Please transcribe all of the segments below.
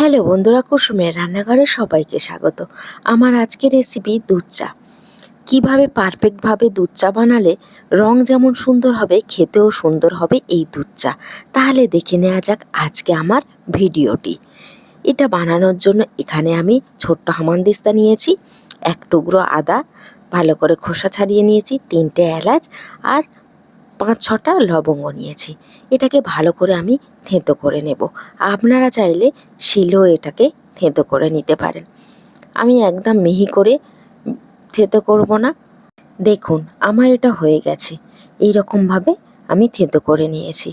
Hello বন্ধুরা, কুসুমের রান্নাঘরে সবাইকে স্বাগত। আমার আজকের রেসিপি দুধ চা। কীভাবে পারফেক্টভাবে দুধ চা বানালে রং যেমন সুন্দর হবে, খেতেও সুন্দর হবে এই দুধ চা। তাহলে দেখে নেওয়া যাক আজকে আমার ভিডিওটি। এটা বানানোর জন্য এখানে আমি ছোট্ট হামানদিস্তা নিয়েছি, এক টুকরো আদা, ভালো করে খোসা ছাড়িয়ে নিয়েছি, তিনটে এলাচ আর পাঁচ ছটা লবঙ্গ নিয়েছি। এটাকে ভালো করে আমি থেঁতো করে নেব। আপনারা চাইলে শিলেও এটাকে থেঁতো করে নিতে পারেন। আমি একদম মিহি করে থেঁতো করব না। দেখুন, আমার এটা হয়ে গেছে। এই রকমভাবে আমি থেঁতো করে নিয়েছি।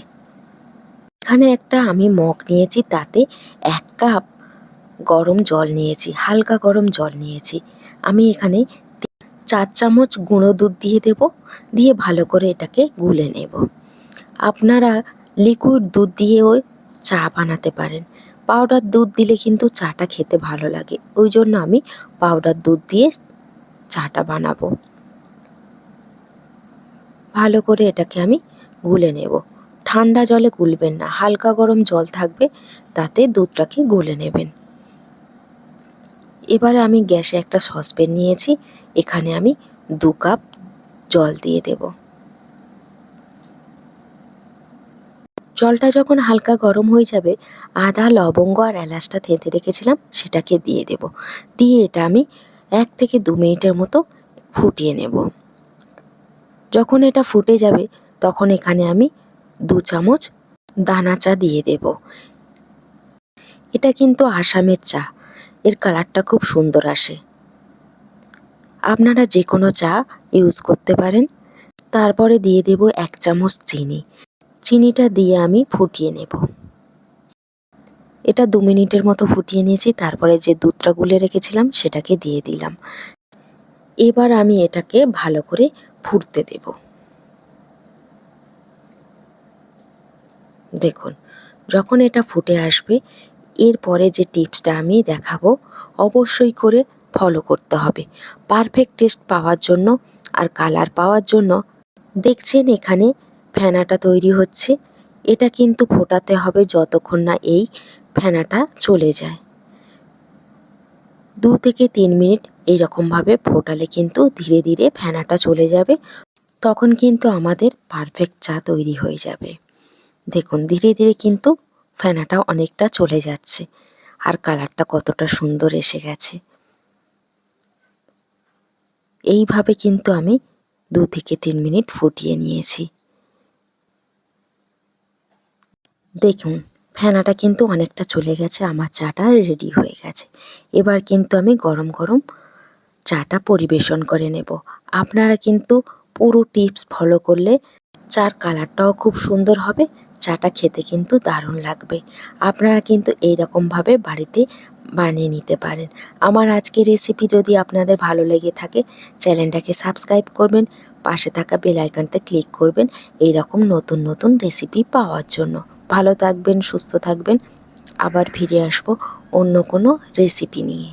এখানে একটা আমি মগ নিয়েছি, তাতে এক কাপ গরম জল নিয়েছি, হালকা গরম জল নিয়েছি। আমি এখানে চার চামচ গুঁড়ো দুধ দিয়ে দেব, দিয়ে ভালো করে এটাকে গুলে নেব। আপনারা লিকুইড দুধ দিয়েও চা বানাতে পারেন। পাউডার দুধ দিলে কিন্তু চাটা খেতে ভালো লাগে। ওই জন্য আমি পাউডার দুধ দিয়ে চাটা বানাবো। ভালো করে এটাকে আমি গুলে নেব। ঠান্ডা জলে গুলবেন না, হালকা গরম জল থাকবে, তাতে দুধটাকে গুলে নেবেন। এবারে আমি গ্যাসে একটা সসপ্যান নিয়েছি, এখানে আমি দু কাপ জল দিয়ে দেব। জলটা যখন হালকা গরম হয়ে যাবে, আদা, লবঙ্গ আর এলাচটা থেঁতে রেখেছিলাম, সেটাকে দিয়ে দেব। দিয়ে এটা আমি এক থেকে দু মিনিটের মতো ফুটিয়ে নেব। যখন এটা ফুটে যাবে, তখন এখানে আমি দু চামচ দানা চা দিয়ে দেব। এটা কিন্তু আসামের চা, এর কালারটা খুব সুন্দর আসে। আপনারা যে কোনো চা ইউজ করতে পারেন। তারপরে দিয়ে দেব এক চামচ চিনি। চিনিটা দিয়ে আমি ফুটিয়ে নেব। এটা দু মিনিটের মতো ফুটিয়ে নিয়েছি, তারপরে যে দুধটা গুলে রেখেছিলাম সেটাকে দিয়ে দিলাম। এবার আমি এটাকে ভালো করে ফুটতে দেব। দেখুন, যখন এটা ফুটে আসবে, এরপরে যে টিপসটা আমি দেখাবো, অবশ্যই করে ফলো করতে হবে। পারফেক্ট টেস্ট পাওয়ার জন্য আর কালার পাওয়ার জন্য দেখছেন এখানে ফেনাটা তৈরি হচ্ছে। এটা কিন্তু ফোটাতে হবে যতক্ষণ না এই ফেনাটা চলে যায়। দু থেকে তিন মিনিট এইরকমভাবে ফোটালে কিন্তু ধীরে ধীরে ফেনাটা চলে যাবে। তখন কিন্তু আমাদের পারফেক্ট চা তৈরি হয়ে যাবে। দেখুন, ধীরে ধীরে কিন্তু ফেনাটা অনেকটা চলে যাচ্ছে আর কালারটা কতটা সুন্দর এসে গেছে। এইভাবে কিন্তু আমি দু থেকে তিন মিনিট ফুটিয়ে নিয়েছি। দেখুন, ফেনাটা কিন্তু অনেকটা চলে গেছে, আমার চাটা রেডি হয়ে গেছে। এবার কিন্তু আমি গরম গরম চাটা পরিবেশন করে নেব। আপনারা কিন্তু পুরো টিপস ফলো করলে চার কালারটাও খুব সুন্দর হবে, চাটা খেতে কিন্তু দারুণ লাগবে। আপনারা কিন্তু এই রকমভাবে বাড়িতে বানিয়ে নিতে পারেন। আমার আজকের রেসিপি যদি আপনাদের ভালো লেগে থাকে, চ্যানেলটাকে সাবস্ক্রাইব করবেন, পাশে থাকা বেল আইকনটা ক্লিক করবেন এই রকম নতুন নতুন রেসিপি পাওয়ার জন্য। ভালো থাকবেন সুস্থ থাকবেন। আবার ফিরে আসব অন্য কোনো রেসিপি নিয়ে।